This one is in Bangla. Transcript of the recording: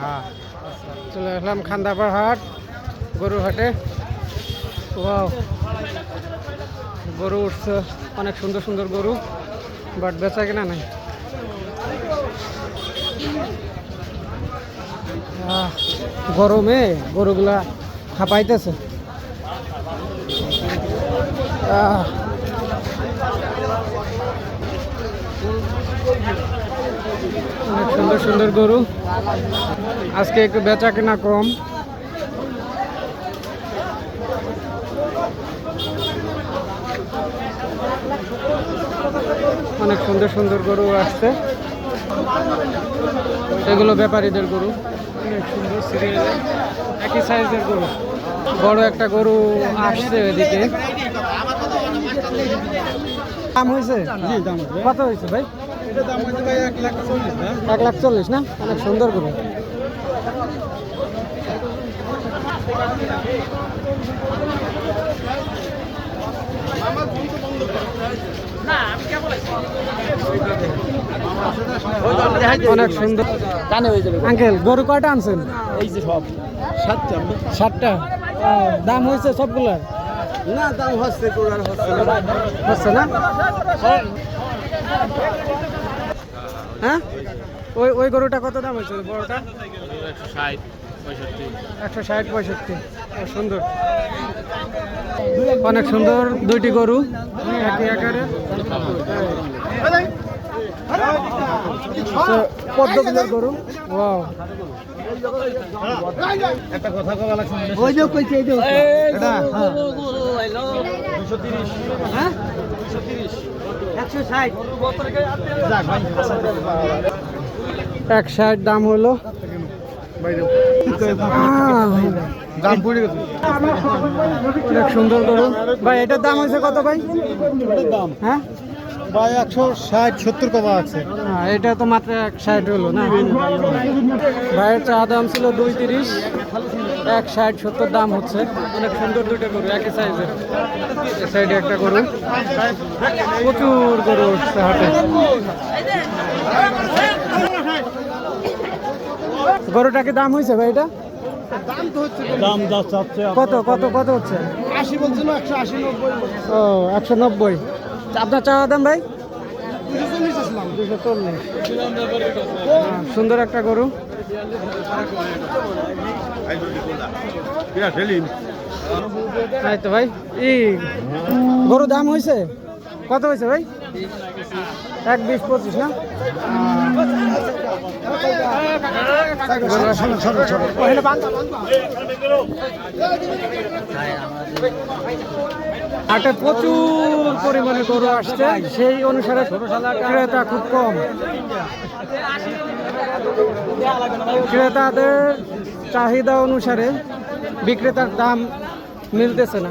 হ্যাঁ। চলে আসলাম খান্দাপাড় হাট গরুর হাটে গরু উঠছে অনেক সুন্দর সুন্দর গরু। বাট বেচা কিনা নাই। গরমে গরুগুলা হাঁপাইতেছে আহ, অনেক সুন্দর সুন্দর গরু। আজকে একটু বেচা কেনা কম। অনেক সুন্দর সুন্দর গরু আসছে। এগুলো ব্যাপারীদের গরু। অনেক সুন্দর সিরিয়ালে একই সাইজের গরু। বড় একটা গরু আসছে এদিকে। দাম হয়েছে। কত হয়েছে ভাই? এক লাখ চল্লিশ না? অনেক সুন্দর গরু। অনেক সুন্দর। আঙ্কেল গরু কয়টা আনছেন? এই যে সব। সাতটা ও, দাম হয়েছে সবগুলার? না দাম হচ্ছে হচ্ছে হচ্ছে না? হ্যাঁ ওই ওই গরুটা কত দাম হয়েছে বড়টা একশো ষাট পঁয়ষট্টি ও, সুন্দর অনেক সুন্দর দুইটি গরু একই আকারে পদ্মগুলোর গরু ওয়াও একটা কথা কবা লাগছে ওই যে কইছে এই যে এটা হ্যাঁ? একশো ষাট। এক ষাট দাম হলো। দাম পড়ে গেছে। অনেক সুন্দর করুন ভাই এটার দাম হয়েছে কত ভাই? দাম। হ্যাঁ? ভাই একশো ষাট সত্তর কবা আছে। হ্যাঁ, এটা তো মাত্র এক ষাট হলো না? ভাইয়ের চা দাম ছিল দুই তিরিশ এক ষাট সত্তর দাম হচ্ছে। অনেক সুন্দর দুটো গরু একই সাইজের সাইডে একটা গরু। প্রচুর গরু উঠছে হাটে। গরুটা কি দাম হয়েছে ভাই এটা? দাম কত কত কত হচ্ছে? আশি বলছিল একশো আশি নব্বই। ও একশো নব্বই। আপনার চাওয়া দাম ভাই? দুশো চল্লিশ। সুন্দর একটা গরু। তাই তো ভাই। ই গরু দাম হয়েছে কত হয়েছে ভাই? এক বিশ পঁচিশ না? হাটে প্রচুর পরিমাণে গরু আসছে। সেই অনুসারে ক্রেতা খুব কম। ক্রেতাদের চাহিদা অনুসারে বিক্রেতার দাম মিলতেছে না।